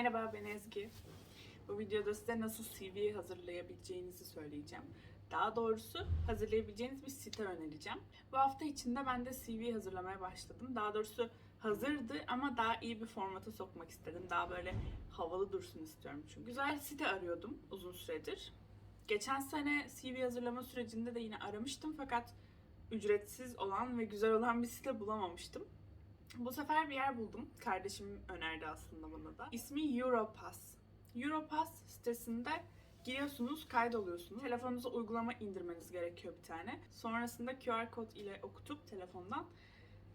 Merhaba ben Ezgi. Bu videoda size nasıl CV hazırlayabileceğinizi söyleyeceğim. Daha doğrusu hazırlayabileceğiniz bir site önereceğim. Bu hafta içinde ben de CV hazırlamaya başladım. Daha doğrusu hazırdı ama daha iyi bir formata sokmak istedim. Daha böyle havalı dursun istiyorum çünkü. Güzel site arıyordum uzun süredir. Geçen sene CV hazırlama sürecinde de yine aramıştım fakat ücretsiz olan ve güzel olan bir site bulamamıştım. Bu sefer bir yer buldum. Kardeşim önerdi aslında bana da. İsmi Europass. Europass sitesinde giriyorsunuz, kaydoluyorsunuz. Telefonunuza uygulama indirmeniz gerekiyor bir tane. Sonrasında QR kod ile okutup telefondan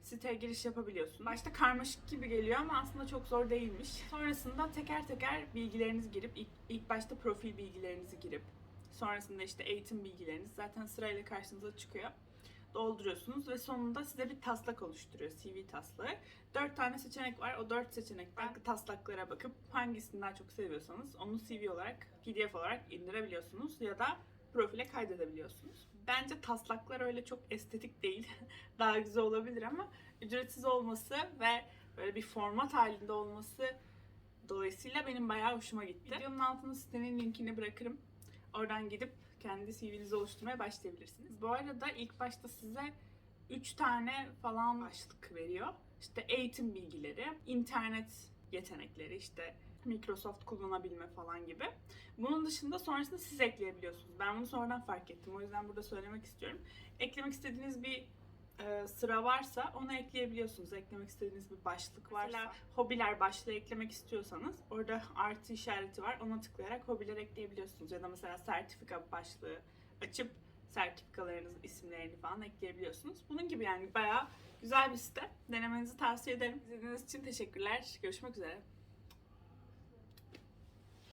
siteye giriş yapabiliyorsunuz. Başta karmaşık gibi geliyor ama aslında çok zor değilmiş. Sonrasında teker teker bilgilerinizi girip, ilk, ilk başta profil bilgilerinizi girip, sonrasında işte eğitim bilgileriniz zaten sırayla karşınıza çıkıyor dolduruyorsunuz ve sonunda size bir taslak oluşturuyor. CV taslağı. Dört tane seçenek var. O dört seçenekten taslaklara bakıp hangisini daha çok seviyorsanız onu CV olarak, PDF olarak indirebiliyorsunuz ya da profile kaydedebiliyorsunuz. Bence taslaklar öyle çok estetik değil. daha güzel olabilir ama ücretsiz olması ve böyle bir format halinde olması dolayısıyla benim bayağı hoşuma gitti. Videonun altına sitenin linkini bırakırım. Oradan gidip kendi CV'nizi oluşturmaya başlayabilirsiniz. Bu arada ilk başta size 3 tane falan başlık veriyor. İşte eğitim bilgileri, internet yetenekleri, işte Microsoft kullanabilme falan gibi. Bunun dışında sonrasında siz ekleyebiliyorsunuz. Ben bunu sonradan fark ettim. O yüzden burada söylemek istiyorum. Eklemek istediğiniz bir e, sıra varsa onu ekleyebiliyorsunuz. Eklemek istediğiniz bir başlık varsa. Mesela hobiler başlığı eklemek istiyorsanız orada artı işareti var. Ona tıklayarak hobiler ekleyebiliyorsunuz. Ya da mesela sertifika başlığı açıp sertifikalarınızın isimlerini falan ekleyebiliyorsunuz. Bunun gibi yani bayağı güzel bir site. Denemenizi tavsiye ederim. İzlediğiniz için teşekkürler. Görüşmek üzere.